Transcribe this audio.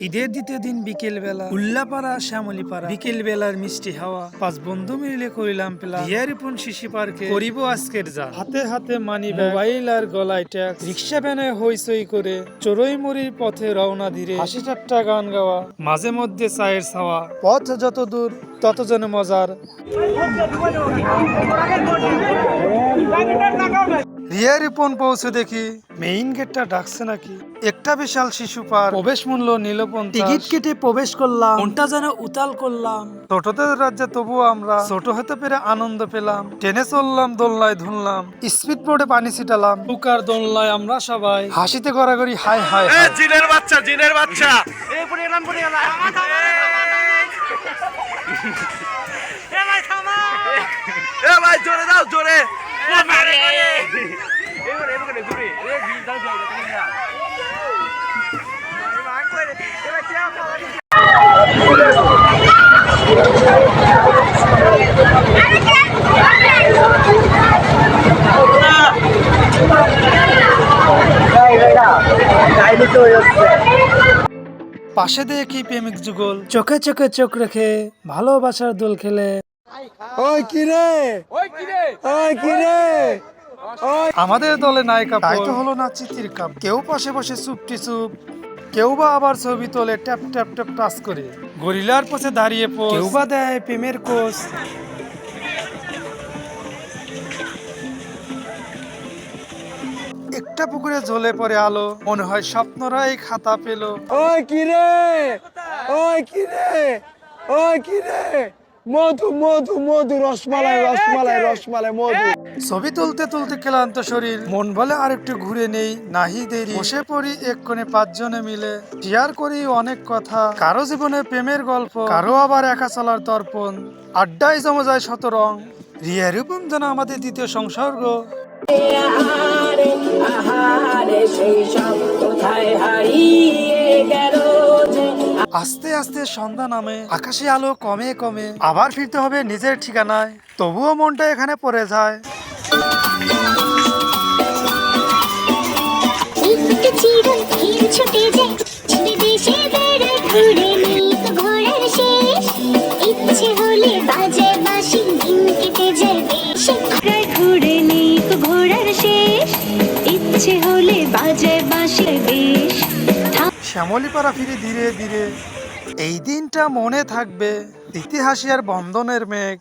ঈদের দ্বিতীয় দিন বিকেল বেলা উল্লাপাড়া, শ্যামলীপাড়া বিকেল বেলার মিষ্টি হাওয়া, পাঁচ বন্ধু মিলে করিলাম পেলা হিয়ারিপুন শিশি পার্কে করিব আজকের যা। হাতে হাতে মানি মোবাইল আর গলায় ট্যাক্স। রিক্সা ভ্যানে হইসই করে চড়ই মরির পথে রওনা ধীরে হাসি ঠাট্টা গান গাওয়া, মাঝে মধ্যে চায়ের ছাওয়া। পথ যত দূর, তত যেন মজার। রিয়া রিপন পৌঁছে দেখি। মেইন গেটটা ডাকছে নাকি? একটা বিশাল শিশু পার। প্রবেশ মূল্য নীলপন টিকিট কেটে প্রবেশ করলাম। মনটা যেন উতাল করলাম। ছোটদের রাজ্যে তবুও আমরা ছোট হতে পেরে আনন্দ পেলাম। ট্রেনে চললাম দোলনায় ধুনলাম। স্পিড বোর্ডে পানি ছিটালাম। টুকার দোলনায় আমরা সবাই। হাসিতে গড়াগড়ি হাই হাই জিনের বাচ্চা জিনের বাচ্চা! এ ভাই জোরে দাও জোরে। পাশে কি প্রেমিক যুগল। চোখে চোখে চোখ রেখে ভালোবাসার দোল খেলে। ওই কিরে ওই কিরে আমাদের দলে নায়িকা তাই তো হলো না চিতির কাপ। কেউ পাশে বসে চুপটি চুপ কেউ বা আবার ছবি তোলে ট্যাপ ট্যাপ ট্যাপ টাচ করে। গরিলার পথে দাঁড়িয়ে পো কেউ বা দেয় প্রেমের কোষ। একটা পুকুরে ঝোলে পড়ে আলো মনে হয় স্বপ্নরা এই খাতা পেল। ওই কিরে ওই কিরে ওই কিরে মধু মধু মধু রসমালাই রসমালাই রসমালাই মধু। ছবি তুলতে তুলতে ক্লান্ত শরীর মন বলে আর একটু ঘুরে নেই নাহি দেরি। বসে পড়ি এক কোণে পাঁচজনে মিলে শেয়ার করি অনেক কথা। কারও জীবনে প্রেমের গল্প কারও আবার একা চলার তর্পণ। আড্ডায় জমা যায় শত রং। রিয়া রূপম যেন আমাদের দ্বিতীয় সংসর্গ। আহারে আহারে সেই সব কোথায় আস্তে আস্তে সন্ধ্যা নামে, আকাশে আলো কমে কমে, আবার ফিরতে হবে নিজের ঠিকানায়। তবুও মনটা এখানে পড়ে যায়। যায় শ্যামলীপাড়া ফিরে ধীরে ধীরে এই দিনটা মনে থাকবে ইতিহাসে আর বন্ধনের মেঘ।